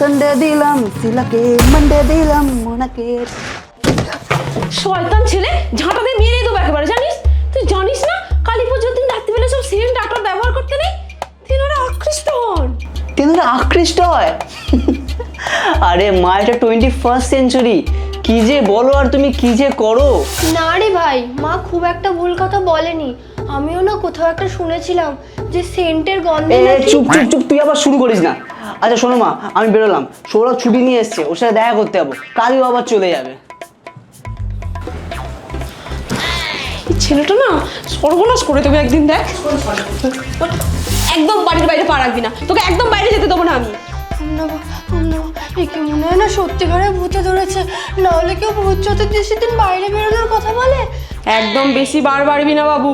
Sunday দিলাম সিলাকে Monday দিলাম মোনাকে শয়তান ছেলে ঝাঁটা দিয়ে মেরে দেবো একেবারে জানিস? তুই জানিস না কালী পুজোর দিন রাত্রিবেলা সব সেন্ট আটার ব্যবহার করতে নেই? তুই আকৃষ্ট হন। তেনারা আকৃষ্ট হয়? আরে মা এটা টোয়েন্টি ফার্স্ট সেঞ্চুরি কি যে বলো আর তুমি কি যে করো? না রে ভাই মা খুব একটা ভুল কথা বলেনি। আমিও না কোথাও একটা শুনেছিলাম যে সেন্টের গন্ধে এ নাকি চুপ চুপ চুপ তুই আবার শুরু করিস না। আচ্ছা শোনো মা আমি বেরোলাম। সৌরভ ছুটি নিয়ে এসছে ওর সাথে দেখা করতে যাব। কালও আবার চলে যাবে। ছেলেটা না সর্বনাশ করে দেবে একদিন দেখ। একদম বাড়ির বাইরে পা রাখবি না। তোকে একদম বাইরে যেতে দেবো না আমি। না, না, মনে হয় না সত্যিকারে ভূতে ধরেছে? নাহলে কেউ ভূত চতুর্দশীর দিন বাইরে বেরোনোর কথা বলে? একদম বেশি বার বাড়বি না বাবু।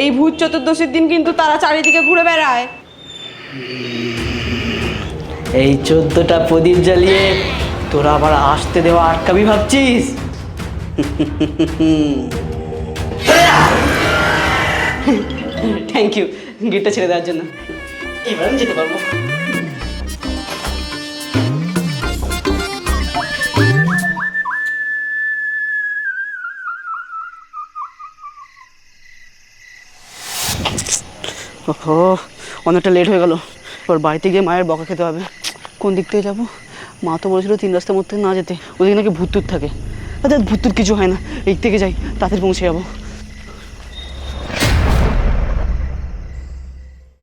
এই ভূত চতুর্দশীর দিন কিন্তু তারা চারিদিকে ঘুরে বেড়ায়। এই চোদ্দটা প্রদীপ জ্বালিয়ে তোরা আবার আসতে দেওয়া আটকাবি ভাবছিস? থ্যাংক ইউ গেটটা ছেড়ে দেওয়ার জন্য। এবার আমি যেতে পারব। ওহো অনেকটা লেট হয়ে গেল। এবার বাড়িতে গিয়ে মায়ের বকা খেতে হবে। কোন দিক থেকে যাব? মা তো বলেছিল তিন রাস্তার মধ্যে না যেতে। ওদিকে নাকি ভূত থাকে। আচ্ছা ভূত কিছু হয় না। এই থেকে যাই, তাড়াতাড়ি পৌঁছে যাব।